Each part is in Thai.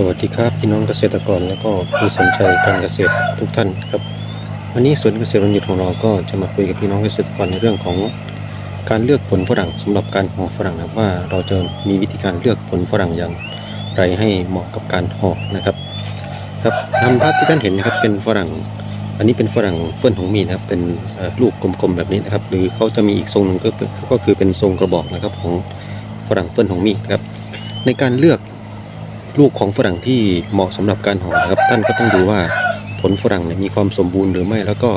สวัสดีครับพี่น้องเกษตรกรแล้วก็ผู้สนใจการเกษตรทุกท่านครับ วันนี้สวนเกษตรวันหยุดของเราก็จะมาคุยกับพี่น้องเกษตรกรในเรื่องของการเลือกผลฝรั่งสำหรับการห่อฝรั่งนะว่าเราจะมีวิธีการเลือกผลฝรั่งอย่างไรให้เหมาะกับการห่อนะครับ ครับตามภาพที่ท่านเห็นนะครับเป็นฝรั่ง อันนี้เป็นฝรั่งเฟื่อนของมีนะครับ เป็นลูกกลมๆแบบนี้นะครับ หรือเขาจะมีอีกทรงหนึ่งก็คือก็คือเป็นทรงกระบอกนะครับของฝรั่งเฟื่อนของมีนะครับ ในการเลือก ลูกของฝรั่งที่เหมาะสำหรับการห่อนะครับท่านก็ต้องดูว่าผลฝรั่งเนี่ยมีความสมบูรณ์หรือไม่แล้วก็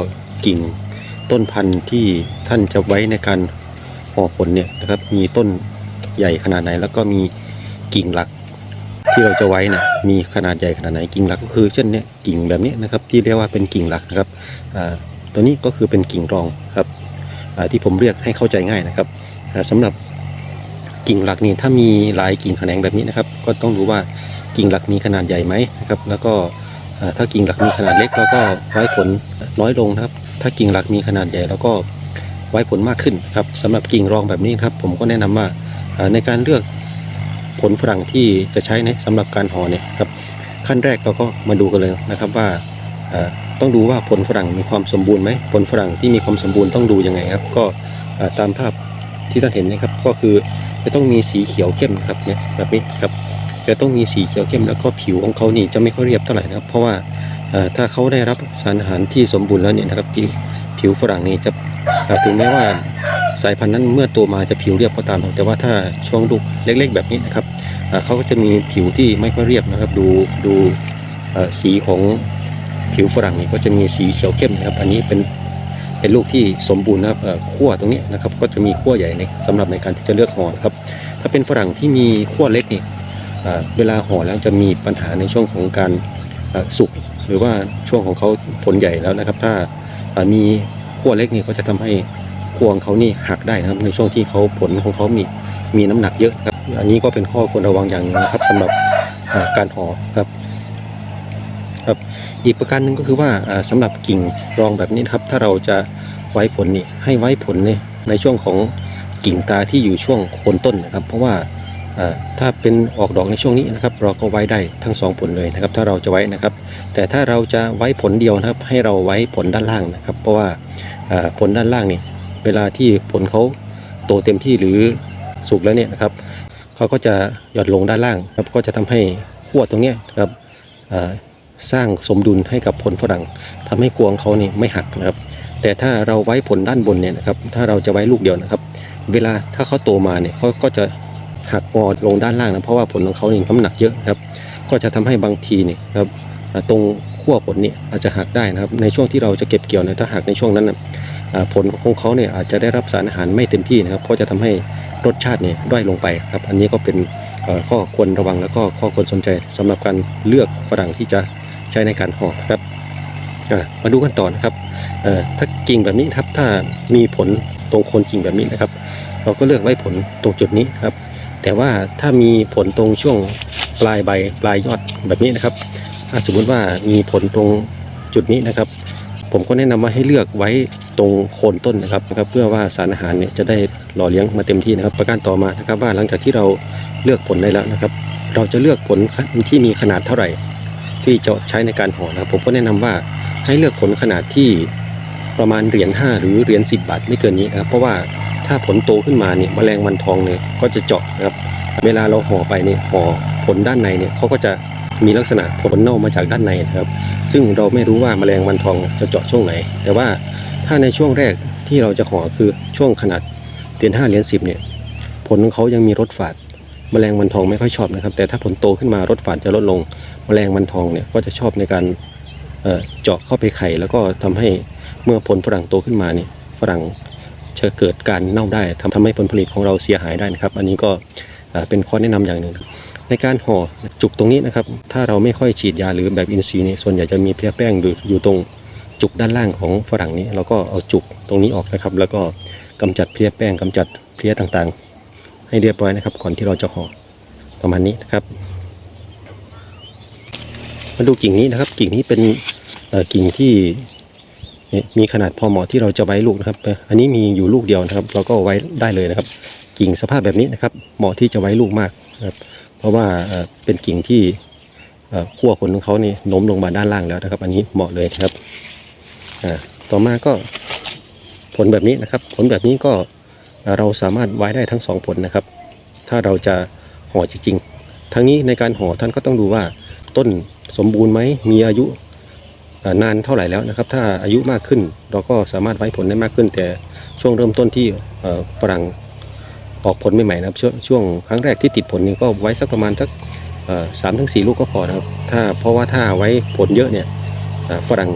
กิ่งต้นพันธุ์ที่ท่านจะไว้ในการห่อผลเนี่ยนะครับมีต้นใหญ่ขนาดไหน แล้วก็มีกิ่งหลักที่เราจะไว้นะมีขนาดใหญ่ขนาดไหนกิ่งหลักก็คือเช่นเนี้ยกิ่งแบบนี้นะครับที่เรียกว่าเป็นกิ่งหลักนะครับตัวนี้ก็คือเป็นกิ่งรองครับที่ผมเรียกให้เข้าใจง่ายนะครับอ่าสำหรับ กิ่งหลักนี่ถ้ามีหลายกิ่งแขนงแบบนี้นะครับ ก็ต้องดูว่ากิ่งหลักมีขนาดใหญ่ไหมนะครับ แล้วก็ถ้ากิ่งหลักมีขนาดเล็กเราก็ไว้ผลน้อยลงนะครับ ถ้ากิ่งหลักมีขนาดใหญ่เราก็ไว้ผลมากขึ้นครับสำหรับกิ่งรองแบบนี้ครับ ผมก็แนะนำว่าในการเลือกผลฝรั่งที่จะใช้ในสำหรับการห่อเนี่ยครับขั้นแรกเราก็มาดูกันเลยนะครับว่าต้องดูว่าผลฝรั่งมีความสมบูรณ์ไหมผลฝรั่งที่มีความสมบูรณ์ต้องดูยังไงครับ ก็ตามภาพที่ท่านเห็นนะครับก็คือ จะต้องมีสีเขียวเข้มนะครับเนี่ยแบบนี้ครับจะต้องมีสีเขียวเข้มแล้วก็ผิวของเขานี่จะไม่ค่อยเรียบเท่าไหร่นะครับ เพราะว่าถ้าเขาได้รับสารอาหารที่สมบูรณ์แล้วเนี่ยนะครับผิวผิวฝรั่งนี่จะถึงแม้ว่าสายพันธุ์นั้นเมื่อโตมาจะผิวเรียบก็ตาม แต่ว่าถ้าช่วงลูกเล็ก ๆ แบบนี้นะครับเขาก็จะมีผิวที่ไม่ค่อยเรียบนะครับ ดูดูสีของผิวฝรั่งนี่ก็จะมีสีเขียวเข้มนะครับ อันนี้เป็น เป็นลูกที่สมบูรณ์นะครับขั้วตรงนี้นะครับก็จะมีขั้วใหญ่ในสำหรับในการที่จะเลือกห่อครับ ถ้าเป็นฝรั่งที่มีขั้วเล็กนี่เอ่อเวลาห่อแล้วจะมีปัญหาในช่วงของการสุกหรือว่าช่วงของเขาผลใหญ่แล้วนะครับ ถ้ามีขั้วเล็กนี่ก็จะทำให้ขั้วของเขานี่หักได้นะครับในช่วงที่เขาผลของเขามีมีน้ำหนักเยอะครับ อันนี้ก็เป็นข้อควรระวังอย่างหนึงนะครับสำหรับการห่อครับ ครับอีกประการหนึ่งก็คือว่าอ่าสำหรับกิ่งรองแบบนี้ครับ ถ้าเราจะไว้ผลนี่ให้ไว้ผลในในช่วงของกิ่งตาที่อยู่ช่วงโคนต้นนะครับ เพราะว่าถ้าเป็นออกดอกในช่วงนี้นะครับ เราก็ไว้ได้ทั้งสองผลเลยนะครับ ถ้าเราจะไว้นะครับ แต่ถ้าเราจะไว้ผลเดียวนะครับ ให้เราไว้ผลด้านล่างนะครับ เพราะว่าผลด้านล่างนี่เวลาที่ผลเขาโตเต็มที่หรือสุกแล้วเนี่ยนะครับเขาก็จะหย่อนลงด้านล่างครับก็จะทำให้ขั้วตรงนี้นะครับ สร้างสมดุลให้กับผลฝรั่งทำให้กวงเขานี่ไม่หักนะครับ แต่ถ้าเราไว้ผลด้านบนเนี่ยนะครับ ถ้าเราจะไว้ลูกเดียวนะครับ เวลาถ้าเขาโตมาเนี่ยเขาก็จะหักงอลงด้านล่างนะเพราะว่าผลของเขานี่น้ำหนักเยอะนะครับ ก็จะทำให้บางทีเนี่ยครับตรงขั้วผลนี่อาจจะหักได้นะครับ ในช่วงที่เราจะเก็บเกี่ยวเนี่ยถ้าหักในช่วงนั้นนะอ่าผลของเขาเนี่ยอาจจะได้รับสารอาหารไม่เต็มที่นะครับก็จะทำให้รสชาติเนี่ยด้อยลงไปครับ อันนี้ก็เป็นข้อควรระวังแล้วก็ข้อควรสนใจสำหรับการเลือกฝรั่งที่จะ ใช้ในการห่อครับมาดูกันตอนนะครับเอ่อถ้ากิ่งแบบนี้ครับถ้ามีผลตรงโคนกิ่งแบบนี้นะครับ เราก็เลือกไว้ผลตรงจุดนี้ครับ แต่ว่าถ้ามีผลตรงช่วงปลายใบปลายยอดแบบนี้นะครับ ถ้าสมมติว่ามีผลตรงจุดนี้นะครับ ผมก็แนะนำว่าให้เลือกไว้ตรงโคนต้นนะครับนะครับ เพื่อว่าสารอาหารเนี่ยจะได้หล่อเลี้ยงมาเต็มที่นะครับ ประการต่อมานะครับว่าหลังจากที่เราเลือกผลได้แล้วนะครับ เราจะเลือกผลที่มีขนาดเท่าไหร่ ที่จะใช้ในการห่อนะครับ ผมก็แนะนำว่าให้เลือกผลขนาดที่ประมาณเหรียญ5 หรือเหรียญ10 บาทไม่เกินนี้นะครับเพราะว่าถ้าผลโตขึ้นมาเนี่ยแมลงวันทองเนี่ยก็จะเจาะนะครับเวลาเราห่อไปเนี่ยห่อผลด้านในเนี่ยเขาก็จะมีลักษณะผลเน่ามาจากด้านในนะครับ ซึ่งเราไม่รู้ว่าแมลงวันทองจะเจาะช่วงไหน แต่ว่าถ้าในช่วงแรกที่เราจะห่อคือช่วงขนาดเหรียญ5เหรียญ10เนี่ยผลของเขายังมีรสฝาด แมลงวันทองไม่ค่อยชอบนะครับ แต่ถ้าผลโตขึ้นมารสฝาดจะลดลงแมลงวันทองเนี่ยก็จะชอบในการเจาะเข้าไปไข่ แล้วก็ทำให้เมื่อผลฝรั่งโตขึ้นมาเนี่ยฝรั่งจะเกิดการเน่าได้ทำทำให้ผลผลิตของเราเสียหายได้นะครับ อันนี้ก็เป็นข้อแนะนำอย่างหนึ่ง ในการห่อจุกตรงนี้นะครับ ถ้าเราไม่ค่อยฉีดยาหรือแบบอินทรีย์นี่ส่วนใหญ่จะมีเพลี้ยแป้งอยู่อยู่ตรงจุกด้านล่างของฝรั่งนี้เราก็เอาจุกตรงนี้ออกนะครับ แล้วก็กำจัดเพลี้ยแป้งกำจัดเพลี้ยต่างๆ ให้เรียบร้อยนะครับ ก่อนที่เราจะห่อประมาณนี้นะครับ มาดูกิ่งนี้นะครับ กิ่งนี้เป็นกิ่งที่มีขนาดพอเหมาะที่เราจะไว้ลูกนะครับ อันนี้มีอยู่ลูกเดียวนะครับ เราก็ไว้ได้เลยนะครับ กิ่งสภาพแบบนี้นะครับ เหมาะที่จะไว้ลูกมากนะครับ เพราะว่าเป็นกิ่งที่ขั้วผลของเขานี่โน้มลงมาด้านล่างแล้วนะครับ อันนี้เหมาะเลยนะครับต่อมาก็ผลแบบนี้นะครับ ผลแบบนี้ก็ เราสามารถไว้ได้ทั้งสองผลนะครับ ถ้าเราจะห่อจริงๆทั้งนี้ในการห่อท่านก็ต้องดูว่าต้นสมบูรณ์ไหมมีอายุนานเท่าไหร่แล้วนะครับ ถ้าอายุมากขึ้นเราก็สามารถไว้ผลได้มากขึ้น แต่ช่วงเริ่มต้นที่ฝรั่งออกผลใหม่ๆนะครับช่วงช่วงครั้งแรกที่ติดผลนี่ก็ไว้สักประมาณสักสามถึงสี่ลูกก็พอนะครับ ถ้าเพราะว่าถ้าไว้ผลเยอะเนี่ยฝรั่ง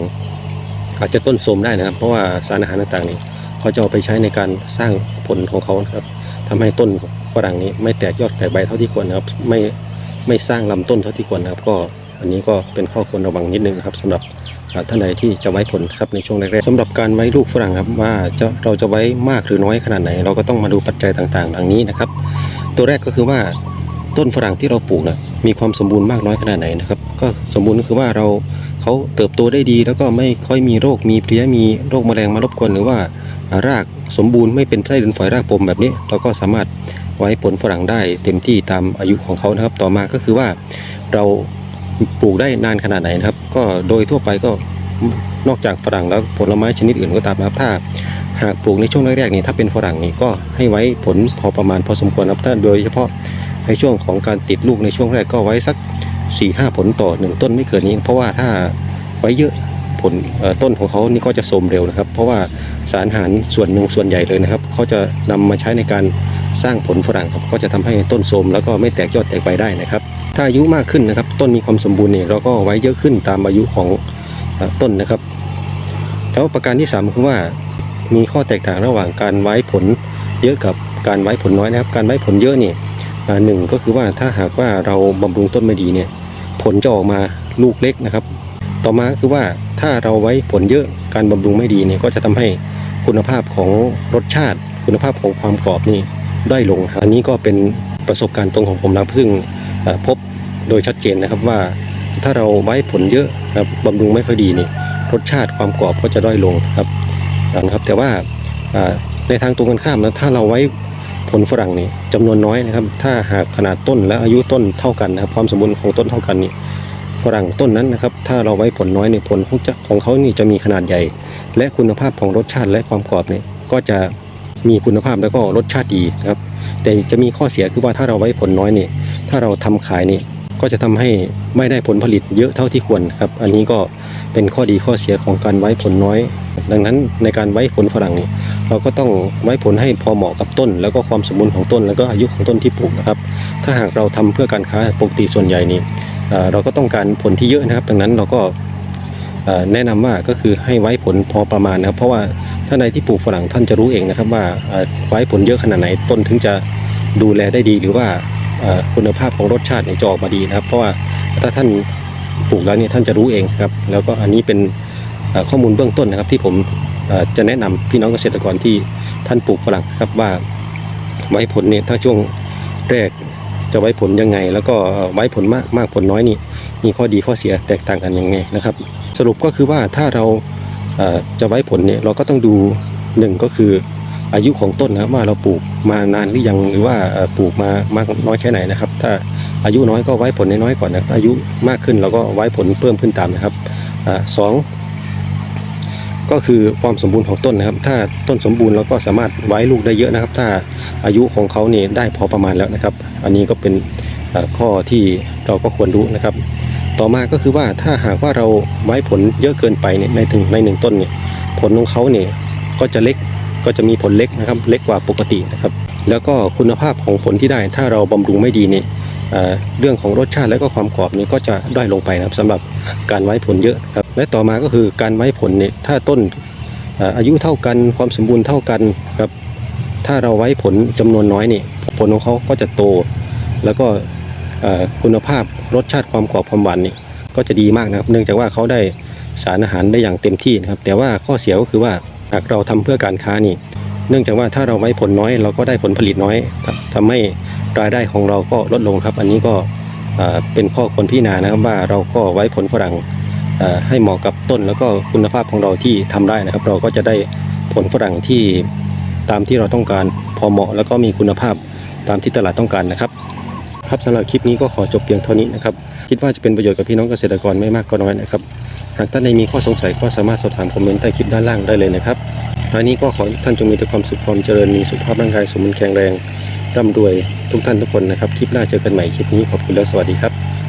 อาจจะต้นโทรมได้นะครับ เพราะว่าสารอาหารต่างๆนี่ เขาจะเอาไปใช้ในการสร้างผลของเขานะครับทำให้ต้นฝรั่งนี้ไม่แตกยอดแตกใบเท่าที่ควรนะครับ ไม่ไม่สร้างลำต้นเท่าที่ควรนะครับ ก็อันนี้ก็เป็นข้อควรระวังนิดนึงนะครับสำหรับอ่าท่านใดที่จะไว้ผลครับในช่วงแรกๆสำหรับการไว้ลูกฝรั่งครับว่าจะเราจะไว้มากหรือน้อยขนาดไหน เราก็ต้องมาดูปัจจัยต่างๆ ดังนี้นะครับ ตัวแรกก็คือว่าต้นฝรั่งที่เราปลูกนะมีความสมบูรณ์มากน้อยขนาดไหนนะครับ ก็สมบูรณ์ก็คือว่าเราเขาเติบโตได้ดี แล้วก็ไม่ค่อยมีโรคมีเพลี้ยมีโรคแมลงมารบกวนหรือว่า รากสมบูรณ์ไม่เป็นไส้เดือนฝอยรากปมแบบนี้ เราก็สามารถไว้ผลฝรั่งได้เต็มที่ตามอายุของเขานะครับ ต่อมาก็คือว่าเราปลูกได้นานขนาดไหนนะครับ ก็โดยทั่วไปก็นอกจากฝรั่งแล้วผลไม้ชนิดอื่นก็ตามนะครับถ้าหากปลูกในช่วงแรกๆนี่ถ้าเป็นฝรั่งนี่ก็ให้ไว้ผลพอประมาณพอสมควรครับถ้าโดยเฉพาะในช่วงของการติดลูกในช่วงแรกก็ไว้สัก4ี่ห้าผลต่อหนึ่งต้นไม่เกินนี้ เพราะว่าถ้าไว้เยอะ ผลต้นของเขานี่ก็จะโทรมเร็วนะครับ เพราะว่าสารอาหารส่วนหนึ่งส่วนใหญ่เลยนะครับเขาจะนำมาใช้ในการสร้างผลฝรั่งครับก็จะทำให้ต้นโทรมแล้วก็ไม่แตกยอดแตกใบได้นะครับ ถ้าอายุมากขึ้นนะครับ ต้นมีความสมบูรณ์เนี่ยเราก็ไว้เยอะขึ้นตามอายุของต้นนะครับ แล้วประการที่สามคือว่ามีข้อแตกต่างระหว่างการไว้ผลเยอะกับการไว้ผลน้อยนะครับ การไว้ผลเยอะนี่หนึ่งก็คือว่าถ้าหากว่าเราบำรุงต้นไม่ดีเนี่ยผลจะออกมาลูกเล็กนะครับ ต่อมาคือว่าถ้าเราไว้ผลเยอะการบำรุงไม่ดีเนี่ยก็จะทำให้คุณภาพของรสชาติ คุณภาพของความกรอบนี่ด้อยลงอันนี้ก็เป็นประสบการณ์ตรงของผมนะซึ่งพบโดยชัดเจนนะครับว่า ถ้าเราไว้ผลเยอะครับบำรุงไม่ค่อยดีนี่รสชาติความกรอบก็จะด้อยลงครับนะครับ แต่ว่าอ่าในทางตรงกันข้ามนะถ้าเราไว้ผลฝรั่งนี่จำนวนน้อยนะครับ ถ้าหากขนาดต้นและอายุต้นเท่ากันนะครับความสมบูรณ์ของต้นเท่ากันนี่ ฝรั่งต้นนั้นนะครับ ถ้าเราไว้ผลน้อยเนี่ยผลของจะของเขานี่จะมีขนาดใหญ่ และคุณภาพของรสชาติและความกรอบเนี่ยก็จะมีคุณภาพแล้วก็รสชาติดีนะครับ แต่จะมีข้อเสียคือว่าถ้าเราไว้ผลน้อยนี่ถ้าเราทำขายนี่ก็จะทำให้ไม่ได้ผลผลิตเยอะเท่าที่ควรครับ อันนี้ก็เป็นข้อดีข้อเสียของการไว้ผลน้อย ดังนั้นในการไว้ผลฝรั่งนี่ เราก็ต้องไว้ผลให้พอเหมาะกับต้น แล้วก็ความสมบูรณ์ของต้น แล้วก็อายุของต้นที่ปลูกนะครับ ถ้าหากเราทำเพื่อการค้าปกติส่วนใหญ่นี่เราก็ต้องการผลที่เยอะนะครับ ดังนั้นเราก็แนะนำว่าก็คือให้ไว้ผลพอประมาณนะครับ เพราะว่าท่านใดที่ปลูกฝรั่งท่านจะรู้เองนะครับ ว่าไว้ผลเยอะขนาดไหนต้นถึงจะดูแลได้ดีหรือว่าคุณภาพของรสชาติเนี่ยจะออกมาดีนะครับ เพราะว่าถ้าท่านปลูกแล้วเนี่ยท่านจะรู้เองครับ แล้วก็อันนี้เป็น ข้อมูลเบื้องต้นนะครับ ที่ผมจะแนะนำพี่น้องเกษตรกรที่ท่านปลูกฝรั่งครับว่าไว้ผลเนี่ยถ้าช่วงแรกจะไว้ผลยังไง แล้วก็ไว้ผลมากมากผลน้อยนี่ มีข้อดีข้อเสียแตกต่างกันยังไงนะครับ สรุปก็คือว่าถ้าเราจะไว้ผลเนี่ยเราก็ต้องดูหนึ่งก็คืออายุของต้นนะครับว่าเราปลูกมานานหรือยังหรือว่าปลูกมามากน้อยแค่ไหนนะครับ ถ้าอายุน้อยก็ไว้ผลน้อยๆก่อนนะครับอายุมากขึ้นเราก็ไว้ผลเพิ่มขึ้นตามนะครับสอง ก็คือความสมบูรณ์ของต้นนะครับ ถ้าต้นสมบูรณ์เราก็สามารถไว้ลูกได้เยอะนะครับ ถ้าอายุของเขานี่ได้พอประมาณแล้วนะครับ อันนี้ก็เป็นข้อที่เราก็ควรรู้นะครับ ต่อมาก็คือว่าถ้าหากว่าเราไว้ผลเยอะเกินไปเนี่ยในถึงในหนึ่งต้นเนี่ยผลของเขาเนี่ยก็จะเล็กก็จะมีผลเล็กนะครับเล็กกว่าปกตินะครับ แล้วก็คุณภาพของผลที่ได้ ถ้าเราบำรุงไม่ดีเนี่ยเอ่อเรื่องของรสชาติและก็ความกรอบนี่ก็จะด้อยลงไปนะครับสำหรับการไว้ผลเยอะครับ และต่อมาก็คือการไว้ผลเนี่ยถ้าต้นอายุเท่ากันความสมบูรณ์เท่ากันครับ ถ้าเราไว้ผลจำนวนน้อยนี่ผลของเขาก็จะโต แล้วก็คุณภาพรสชาติความกรอบความหวานนี่ก็จะดีมากนะครับ เนื่องจากว่าเขาได้สารอาหารได้อย่างเต็มที่นะครับ แต่ว่าข้อเสียก็คือว่าหากเราทำเพื่อการค้านี่ เนื่องจากว่าถ้าเราไว้ผลน้อย เราก็ได้ผลผลิตน้อยทำทำให้รายได้ของเราก็ลดลงครับ อันนี้ก็เป็นข้อควรพิจารณานะครับว่าเราก็ไว้ผลฝรั่ง ให้เหมาะกับต้นแล้วก็คุณภาพของเราที่ทำได้นะครับ เราก็จะได้ผลฝรั่งที่ตามที่เราต้องการพอเหมาะแล้วก็มีคุณภาพตามที่ตลาดต้องการนะครับ ครับสำหรับคลิปนี้ก็ขอจบเพียงเท่านี้นะครับ คิดว่าจะเป็นประโยชน์กับพี่น้องเกษตรกรไม่มากก็น้อยนะครับ หากท่านใดมีข้อสงสัยก็สามารถสอบถามคอมเมนต์ใต้คลิปด้านล่างได้เลยนะครับท้ายนี้ก็ขอท่านจงมีแต่ความสุขความเจริญมีสุขภาพร่างกายสมบูรณ์แข็งแรงร่ำรวยทุกท่านทุกคนนะครับ คลิปหน้าเจอกันใหม่คลิปนี้ขอบคุณและสวัสดีครับ